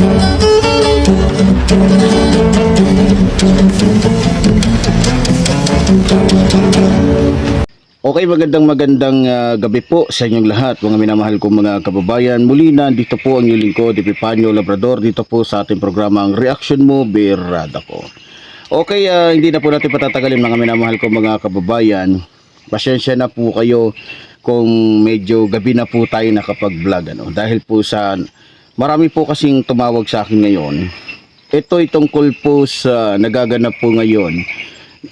Okay, magandang magandang ah, gabi po sa inyong lahat, mga minamahal kong mga kababayan. Muli na, dito po ang inyong lingkod, Epipanyo Labrador, dito po sa ating programang Reaction Mo, Birada ko. Okay, ah, hindi na po natin patatagalin mga minamahal kong mga kababayan. Pasensya na po kayo kung medyo gabi na po tayo nakapag-vlog. Ano? Dahil po sa marami po kasing tumawag sa akin ngayon. Ito ay tungkol po sa nagaganap po ngayon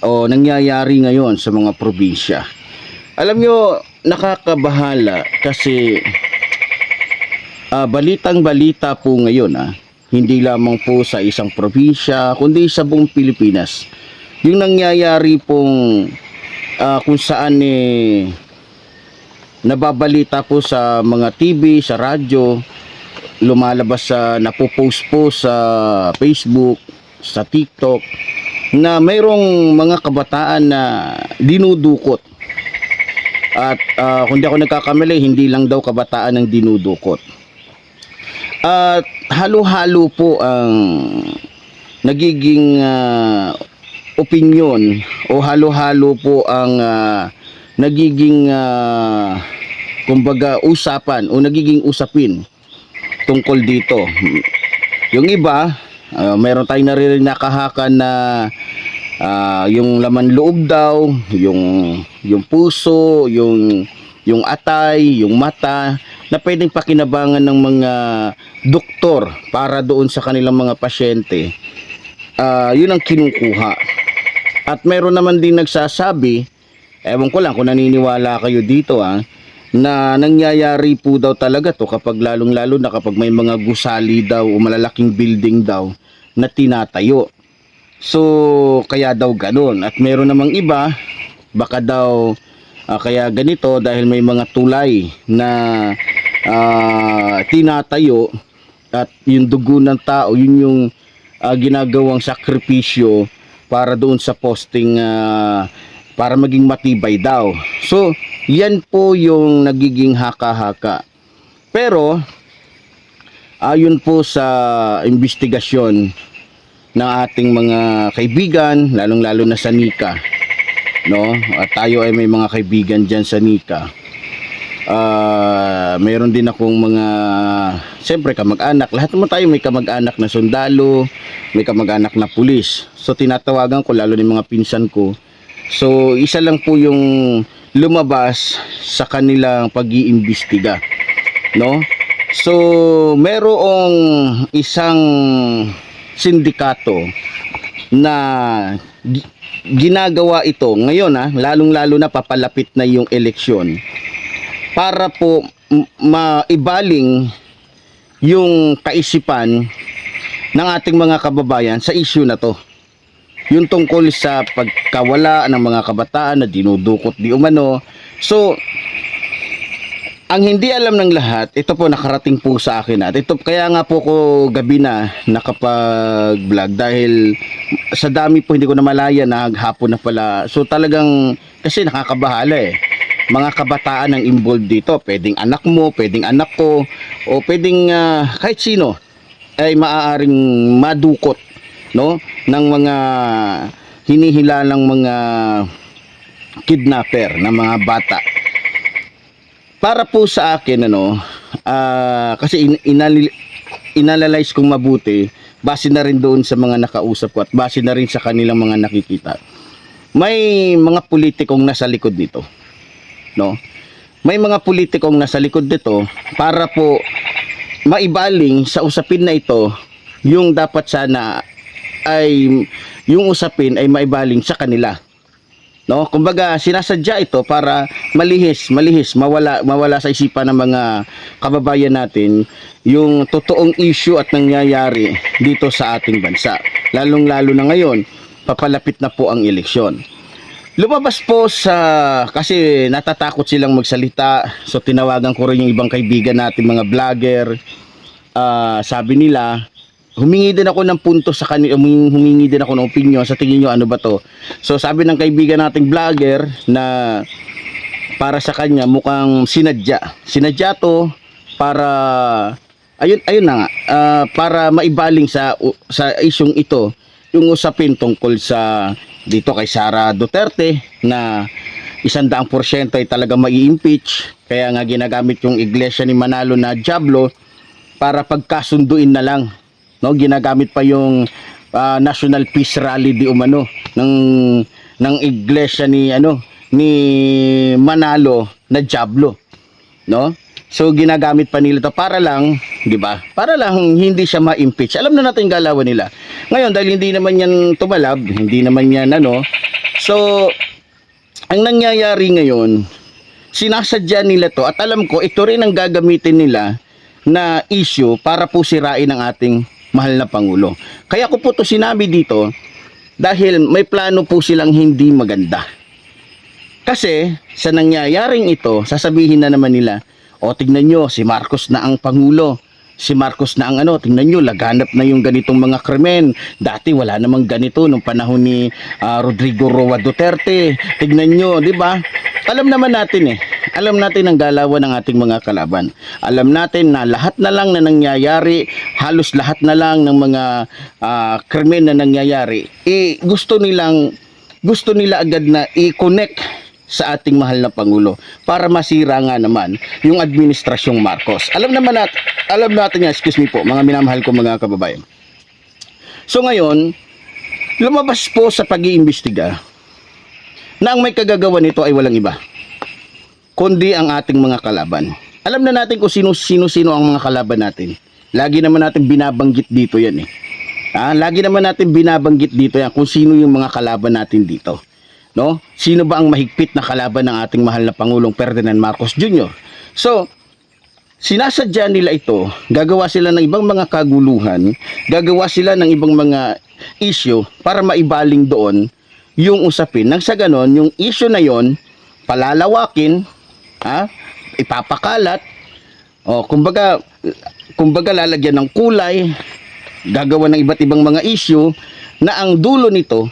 o nangyayari ngayon sa mga probinsya. Alam nyo, nakakabahala kasi ah, balitang balita po ngayon ah, hindi lamang po sa isang probinsya, kundi sa buong Pilipinas. Yung nangyayari pong ah, kung saan eh, nababalita po sa mga TV, sa radyo, lumalabas sa napopost po sa Facebook, sa TikTok, na mayroong mga kabataan na dinudukot at ah, kung di ako nagkakamali, hindi lang daw kabataan ang dinudukot. At halo-halo po ang nagiging ah, opinion o halo-halo po ang ah, nagiging ah, kumbaga usapan o nagiging usapin tungkol dito. Yung iba, ah, meron tayong naririnig na kahakan na Ah, yung laman loob daw, yung yung puso, yung yung atay, yung mata na pwedeng pakinabangan ng mga doktor para doon sa kanilang mga pasyente. Ah, yun ang kinukuha. At meron naman din nagsasabi, ewan ko lang kung naniniwala kayo dito ah, na nangyayari po daw talaga to kapag lalong lalo na kapag may mga gusali daw o malalaking building daw na tinatayo. So, kaya daw ganun. At meron namang iba, baka daw ah, kaya ganito dahil may mga tulay na ah, tinatayo at yung dugo ng tao, yun yung ah, ginagawang sakripisyo para doon sa posting ah, para maging matibay daw. So, yan po yung nagiging haka-haka. Pero, ayon po sa investigasyon ng ating mga kaibigan, lalong-lalo na sa Nika. No? At tayo ay may mga kaibigan diyan sa Nika. Ah, mayroon din akong mga siyempre kamag-anak. Lahat naman tayo may kamag-anak na sundalo, may kamag-anak na pulis. So tinatawagan ko lalo ng mga pinsan ko. So isa lang po yung lumabas sa kanilang pag-iimbestiga. No? So merong isang sindikato na gi- ginagawa ito ngayon ha, lalong-lalo na papalapit na yung eleksyon para po maibaling yung kaisipan ng ating mga kababayan sa issue na to. Yung tungkol sa pagkawala ng mga kabataan na dinudukot di umano. So, ang hindi alam ng lahat, ito po nakarating po sa akin at ito kaya nga po ko gabi na nakapag-vlog dahil sa dami po hindi ko na malaya na hapon na pala. So talagang kasi nakakabahala eh. Mga kabataan ang involved dito, pwedeng anak mo, pwedeng anak ko o pwedeng ah, kahit sino ay maaaring madukot no? Ng mga hinihilalang mga kidnapper ng mga bata. Para po sa akin ano ah, kasi in, kong mabuti base na rin doon sa mga nakausap ko at base na rin sa kanilang mga nakikita. May mga politikong nasa likod nito no? May mga politikong nasa likod nito para po maibaling sa usapin na ito yung dapat sana ay yung usapin ay maibaling sa kanila No? Kumbaga, sinasadya ito para malihis, malihis, mawala, mawala sa isipan ng mga kababayan natin yung totoong issue at nangyayari dito sa ating bansa. Lalong-lalo na ngayon, papalapit na po ang eleksyon. Lumabas po sa, kasi natatakot silang magsalita, so tinawagan ko rin yung ibang kaibigan natin, mga vlogger, Ah, sabi nila, humingi din ako ng punto sa kanila, humingi, din ako ng opinion sa tingin nyo ano ba to. So sabi ng kaibigan nating vlogger na para sa kanya mukhang sinadya. Sinadya to para ayun ayun na nga ah, para maibaling sa sa isyong ito yung usapin tungkol sa dito kay Sara Duterte na isang daang porsyento ay talaga mai-impeach kaya nga ginagamit yung iglesia ni Manalo na Diablo para pagkasunduin na lang no ginagamit pa yung ah, National Peace Rally di umano ng ng iglesia ni ano ni Manalo na Diablo no? So ginagamit pa nila to para lang di ba? Para lang hindi siya ma-impeach. Alam na natin galawan nila. Ngayon dahil hindi naman yan tumalab hindi naman yan ano so ang nangyayari ngayon sinasadya nila to at alam ko ito rin ang gagamitin nila na issue para po sirain ang ating mahal na Pangulo. Kaya ko po to sinabi dito dahil may plano po silang hindi maganda. Kasi sa nangyayaring ito, sasabihin na naman nila, o tignan nyo, si Marcos na ang Pangulo. Si Marcos na ang ano, tingnan nyo, laganap na yung ganitong mga krimen. Dati wala namang ganito nung panahon ni ah, Rodrigo Roa Duterte. Tignan nyo, di ba? Alam naman natin eh. Alam natin ang galawan ng ating mga kalaban. Alam natin na lahat na lang na nangyayari, halos lahat na lang ng mga ah, krimen na nangyayari, eh gusto nilang gusto nila agad na i-connect sa ating mahal na Pangulo para masira nga naman yung administrasyong Marcos. Alam naman nat alam natin yan, excuse me po, mga minamahal ko mga kababayan. So ngayon, lumabas po sa pag-iimbestiga na ang may kagagawa nito ay walang iba kundi ang ating mga kalaban. Alam na natin kung sino-sino-sino ang mga kalaban natin. Lagi naman natin binabanggit dito yan eh. Ah, lagi naman natin binabanggit dito yan kung sino yung mga kalaban natin dito. No? Sino ba ang mahigpit na kalaban ng ating mahal na Pangulong Ferdinand Marcos Jr.? So, sinasadya nila ito, gagawa sila ng ibang mga kaguluhan, gagawa sila ng ibang mga issue para maibaling doon yung usapin. Nang sa ganon, yung issue na yon palalawakin, ha? ipapakalat, o kumbaga, kumbaga lalagyan ng kulay, gagawa ng iba't ibang mga issue na ang dulo nito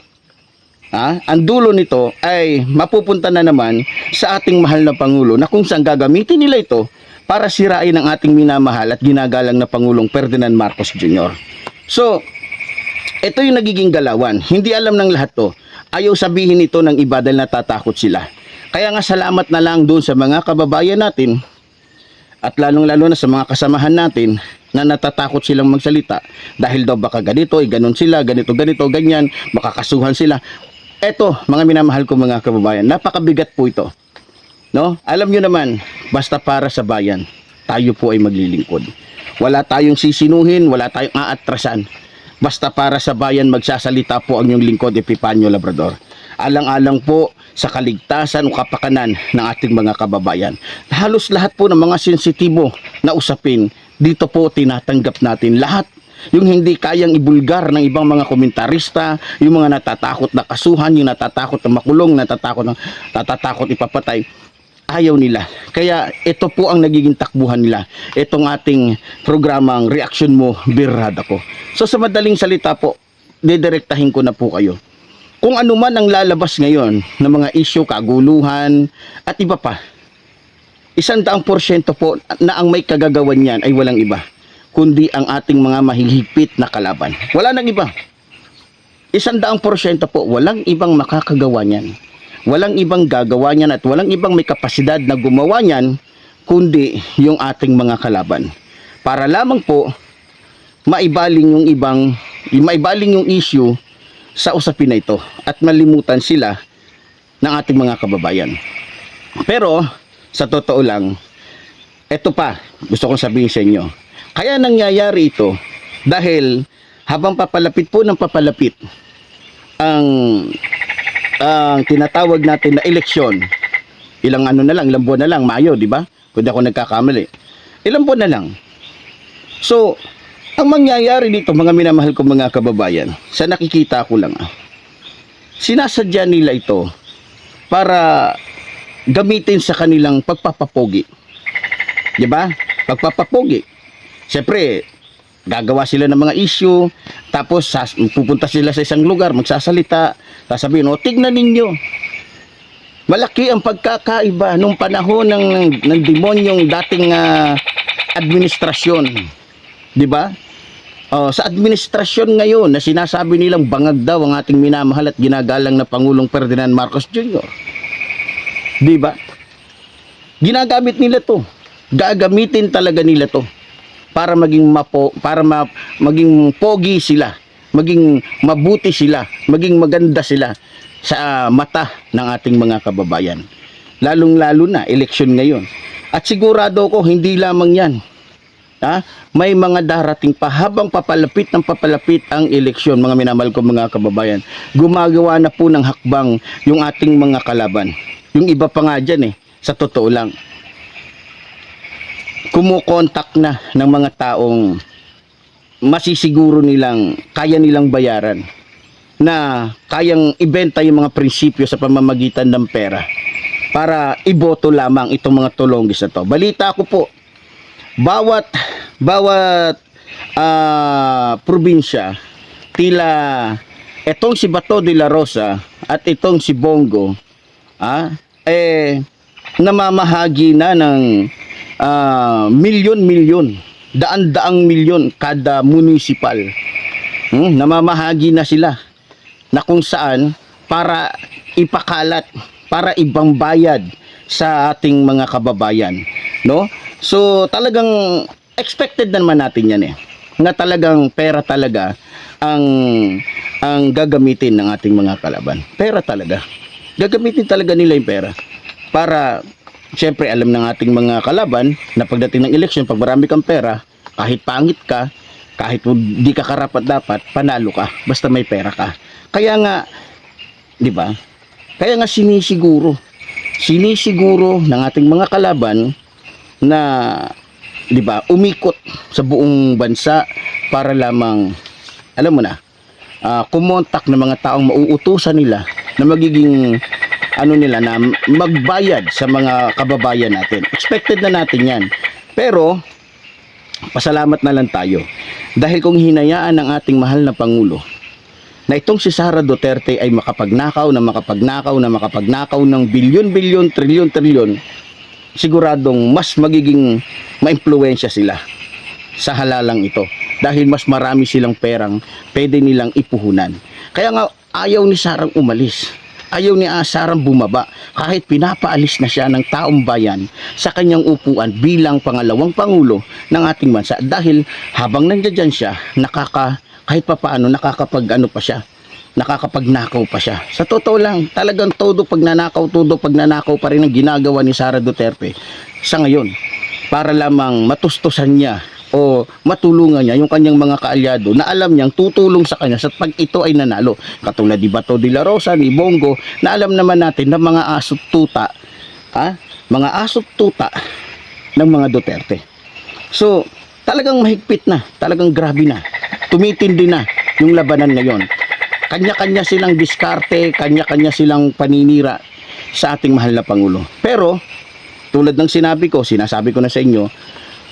Ha? Ang dulo nito ay mapupunta na naman sa ating mahal na Pangulo na kung saan gagamitin nila ito para sirain ang ating minamahal at ginagalang na Pangulong Ferdinand Marcos Jr. So, ito yung nagiging galawan. Hindi alam ng lahat to. Ayaw sabihin ito ng iba dahil natatakot sila. Kaya nga salamat na lang doon sa mga kababayan natin at lalong-lalo na sa mga kasamahan natin na natatakot silang magsalita dahil daw baka ganito, eh, ganun sila, ganito, ganito, ganyan, makakasuhan sila. Eto, mga minamahal ko mga kababayan, napakabigat po ito. No? Alam nyo naman, basta para sa bayan, tayo po ay maglilingkod. Wala tayong sisinuhin, wala tayong aatrasan. Basta para sa bayan magsasalita po ang inyong lingkod Epipanyo Labrador. Alang-alang po sa kaligtasan o kapakanan ng ating mga kababayan. Halos lahat po ng mga sensitibo na usapin, dito po tinatanggap natin lahat yung hindi kayang ibulgar ng ibang mga komentarista, yung mga natatakot na kasuhan, yung natatakot na makulong, natatakot na natatakot ipapatay, ayaw nila. Kaya ito po ang nagiging takbuhan nila. Itong ating programang Reaction Mo, Birrada ko. So sa madaling salita po, didirektahin ko na po kayo. Kung ano man ang lalabas ngayon ng mga issue, kaguluhan, at iba pa, isang daang porsyento po na ang may kagagawan yan ay walang iba kundi ang ating mga mahihigpit na kalaban. Wala nang iba. Isang daang porsyento po, walang ibang makakagawa niyan. Walang ibang gagawa niyan at walang ibang may kapasidad na gumawa niyan kundi yung ating mga kalaban. Para lamang po maibaling yung ibang maibaling yung issue sa usapin na ito at malimutan sila ng ating mga kababayan. Pero sa totoo lang, ito pa gusto kong sabihin sa inyo. Kaya nangyayari ito dahil habang papalapit po ng papalapit ang ang tinatawag natin na eleksyon, ilang ano na lang, ilang buwan na lang, Mayo, di ba? Di ako nagkakamali. Ilang buwan na lang. So, ang mangyayari dito, mga minamahal ko mga kababayan, sa nakikita ko lang, ah, sinasadya nila ito para gamitin sa kanilang pagpapapogi. Di ba? Pagpapapogi. Siyempre, gagawa sila ng mga issue, tapos sas, pupunta sila sa isang lugar, magsasalita, sasabihin, o tignan ninyo, malaki ang pagkakaiba nung panahon ng, ng demonyong dating ah, administrasyon. 'Di ba? Oh, sa administrasyon ngayon na sinasabi nilang bangag daw ang ating minamahal at ginagalang na Pangulong Ferdinand Marcos Jr. 'Di ba? Ginagamit nila 'to. Gagamitin talaga nila 'to para maging mapo, para ma, maging pogi sila, maging mabuti sila, maging maganda sila sa mata ng ating mga kababayan. Lalong-lalo na eleksyon ngayon. At sigurado ko hindi lamang 'yan. Ha? May mga darating pa habang papalapit ng papalapit ang eleksyon, mga minamahal ko mga kababayan. Gumagawa na po ng hakbang yung ating mga kalaban. Yung iba pa nga dyan eh, sa totoo lang. Kumukontak na ng mga taong masisiguro nilang kaya nilang bayaran na kayang ibenta yung mga prinsipyo sa pamamagitan ng pera para iboto lamang itong mga tulonggis na to. Balita ko po, bawat bawat ah, probinsya tila etong si Bato de la Rosa at itong si Bongo ah eh namamahagi na ng ah, milyon-milyon daan-daang milyon kada municipal. Hmm, namamahagi na sila na kung saan para ipakalat para ibang bayad sa ating mga kababayan no? So talagang expected na naman natin yan eh na talagang pera talaga ang ang gagamitin ng ating mga kalaban. Pera talaga. Gagamitin talaga nila yung pera para syempre alam ng ating mga kalaban na pagdating ng eleksyon pag marami kang pera kahit pangit ka kahit di ka karapat dapat panalo ka basta may pera ka. Kaya nga di ba? Kaya nga sinisiguro sinisiguro ng ating mga kalaban na 'di ba umikot sa buong bansa para lamang alam mo na ah, kumontak ng mga taong mauutusan nila na magiging ano nila na magbayad sa mga kababayan natin. Expected na natin 'yan. Pero pasalamat na lang tayo dahil kung hinayaan ng ating mahal na pangulo na itong si Sara Duterte ay makapagnakaw na makapagnakaw na makapagnakaw ng bilyon-bilyon, trilyon-trilyon siguradong mas magiging maimpluwensya sila sa halalang ito dahil mas marami silang perang pwede nilang ipuhunan. Kaya nga ayaw ni Sarang umalis. Ayaw ni ah, Sarang bumaba. Kahit pinapaalis na siya ng taong bayan sa kanyang upuan bilang pangalawang pangulo ng ating bansa. Dahil habang nandiyan siya nakaka kahit papaano nakakapag ano pa siya. Nakakapagnakaw pa siya. Sa totoo lang, talagang todo pagnanakaw, todo pagnanakaw pa rin ang ginagawa ni Sara Duterte sa ngayon. Para lamang matustusan niya o matulungan niya yung kanyang mga kaalyado na alam niyang tutulong sa kanya sa pag ito ay nanalo. Katulad ni Bato de la Rosa, ni Bongo, na alam naman natin na mga asot tuta, ha? mga asot tuta ng mga Duterte. So, talagang mahigpit na, talagang grabe na. Tumitindi na yung labanan ngayon kanya-kanya silang diskarte, kanya-kanya silang paninira sa ating mahal na Pangulo. Pero, tulad ng sinabi ko, sinasabi ko na sa inyo,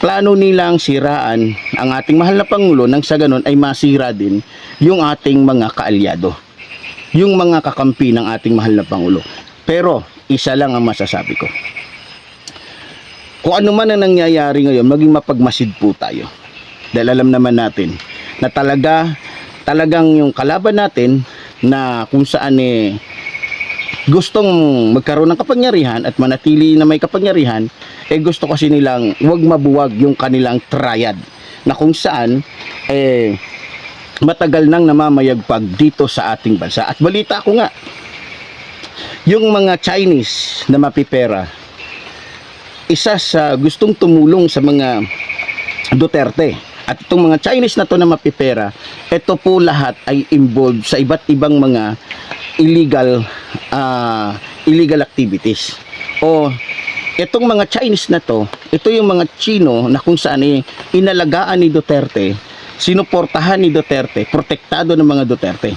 plano nilang siraan ang ating mahal na Pangulo nang sa ganun ay masira din yung ating mga kaalyado. Yung mga kakampi ng ating mahal na Pangulo. Pero, isa lang ang masasabi ko. Kung ano man ang nangyayari ngayon, maging mapagmasid po tayo. Dahil alam naman natin na talaga talagang yung kalaban natin na kung saan eh gustong magkaroon ng kapangyarihan at manatili na may kapangyarihan eh gusto kasi nilang wag mabuwag yung kanilang triad na kung saan eh matagal nang namamayagpag dito sa ating bansa. At balita ko nga yung mga Chinese na mapipera isa sa gustong tumulong sa mga Duterte at itong mga Chinese na to na mapipera, ito po lahat ay involved sa iba't ibang mga illegal ah, illegal activities. O itong mga Chinese na to, ito yung mga Chino na kung saan eh, inalagaan ni Duterte, sinuportahan ni Duterte, protektado ng mga Duterte,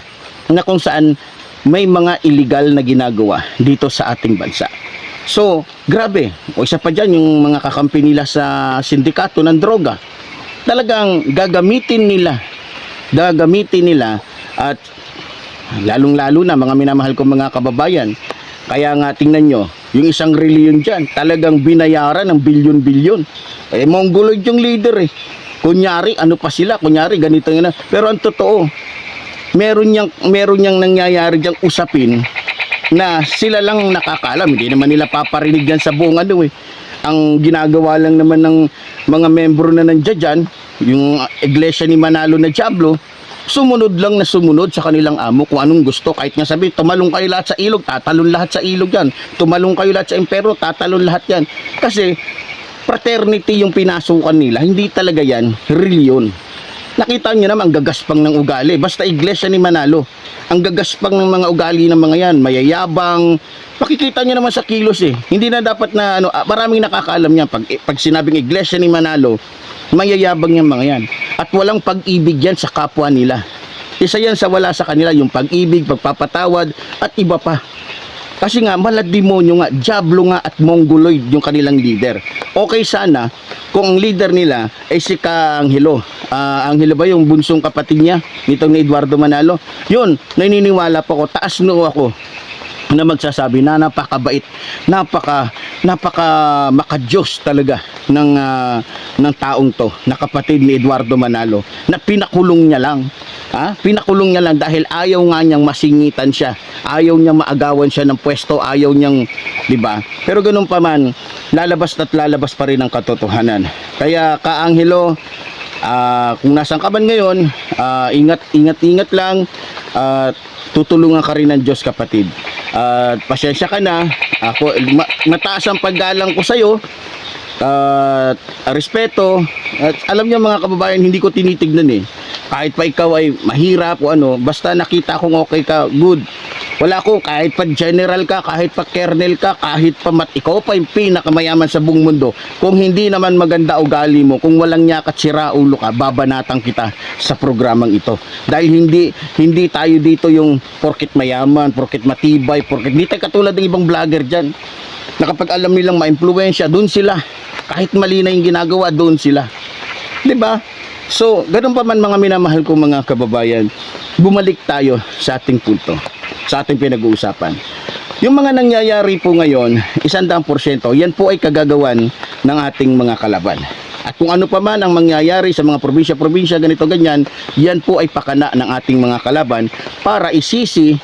na kung saan may mga illegal na ginagawa dito sa ating bansa. So, grabe. O isa pa dyan, yung mga kakampi nila sa sindikato ng droga talagang gagamitin nila gagamitin nila at lalong lalo na mga minamahal ko mga kababayan kaya nga tingnan nyo yung isang reliyon dyan talagang binayaran ng bilyon-bilyon eh mongoloid yung leader eh Kunyari, ano pa sila? Kunyari, ganito yun. Pero ang totoo, meron niyang, meron niyang nangyayari diyang usapin na sila lang nakakaalam. Hindi naman nila paparinig yan sa buong ano eh. Ang ginagawa lang naman ng mga membro na nandiyan dyan, yung iglesia ni Manalo na Diablo, sumunod lang na sumunod sa kanilang amo kung anong gusto. Kahit nga sabi, tumalong kayo lahat sa ilog, tatalon lahat sa ilog yan. Tumalong kayo lahat sa impero, tatalon lahat yan. Kasi, fraternity yung pinasukan nila, hindi talaga yan reliyon. Nakita nyo naman, ang gagaspang ng ugali. Basta iglesia ni Manalo. Ang gagaspang ng mga ugali ng mga yan, mayayabang. Makikita nyo naman sa kilos eh. Hindi na dapat na, ano, ah, maraming nakakaalam yan. Pag, pag sinabing iglesia ni Manalo, mayayabang yung mga yan. At walang pag-ibig yan sa kapwa nila. Isa yan sa wala sa kanila, yung pag-ibig, pagpapatawad, at iba pa. Kasi nga, malademonyo nga, Diablo nga at Mongoloid yung kanilang leader. Okay sana kung ang leader nila ay si Kaanghelo. Ah, Anghelo ba yung bunsong kapatid niya nitong ni Eduardo Manalo? Yun, naniniwala po ko, taas noo ako na magsasabi na napakabait, napaka napaka makadiyos talaga ng ah, ng taong to, na kapatid ni Eduardo Manalo na pinakulong niya lang. Ha? Pinakulong niya lang dahil ayaw nga niyang masingitan siya. Ayaw niyang maagawan siya ng pwesto, ayaw niyang, 'di ba? Pero ganun pa man, lalabas at lalabas pa rin ang katotohanan. Kaya kaanghelo, ah, kung nasan ka man ngayon, ah, ingat, ingat, ingat lang. at tutulungan ka rin ng Diyos kapatid. At pasensya ka na. Ako, ma- mataas ang paggalang ko sa'yo. At respeto. At alam niyo mga kababayan, hindi ko tinitignan eh. Kahit pa ikaw ay mahirap o ano, basta nakita kong okay ka, good. Wala ko, kahit pa general ka, kahit pa kernel ka, kahit pa mat, ikaw pa yung pinakamayaman sa buong mundo. Kung hindi naman maganda ugali mo, kung walang niya at sira ulo ka, babanatan kita sa programang ito. Dahil hindi hindi tayo dito yung porkit mayaman, porkit matibay, porkit hindi katulad ng ibang vlogger dyan. Na kapag alam nilang ma-impluensya, doon sila. Kahit mali na yung ginagawa, doon sila. 'Di ba? So, ganun pa man mga minamahal kong mga kababayan, bumalik tayo sa ating punto, sa ating pinag-uusapan. Yung mga nangyayari po ngayon, isandang porsyento, yan po ay kagagawan ng ating mga kalaban. At kung ano pa man ang mangyayari sa mga probinsya-probinsya, ganito ganyan, yan po ay pakana ng ating mga kalaban para isisi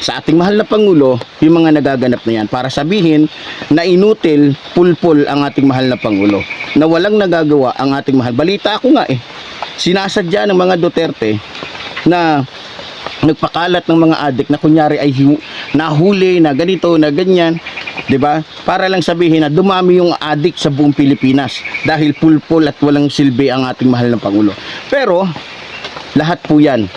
sa ating mahal na Pangulo yung mga nagaganap na yan para sabihin na inutil, pulpul ang ating mahal na Pangulo na walang nagagawa ang ating mahal. Balita ako nga eh, sinasadya ng mga Duterte na nagpakalat ng mga adik na kunyari ay hu- nahuli na ganito na ganyan 'di ba? Para lang sabihin na dumami yung adik sa buong Pilipinas dahil pulpul at walang silbi ang ating mahal na pangulo. Pero lahat po yan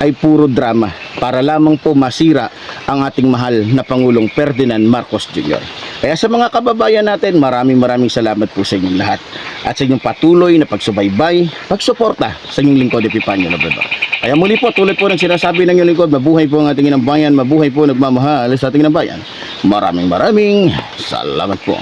ay puro drama para lamang po masira ang ating mahal na Pangulong Ferdinand Marcos Jr. Kaya sa mga kababayan natin, maraming maraming salamat po sa inyong lahat at sa inyong patuloy na pagsubaybay, pagsuporta sa inyong lingkod Epipanyo Labrador. Kaya muli po, tulad po ng sinasabi ng inyong lingkod, mabuhay po ang ating inang bayan, mabuhay po nagmamahal sa ating inang bayan. Maraming maraming salamat po.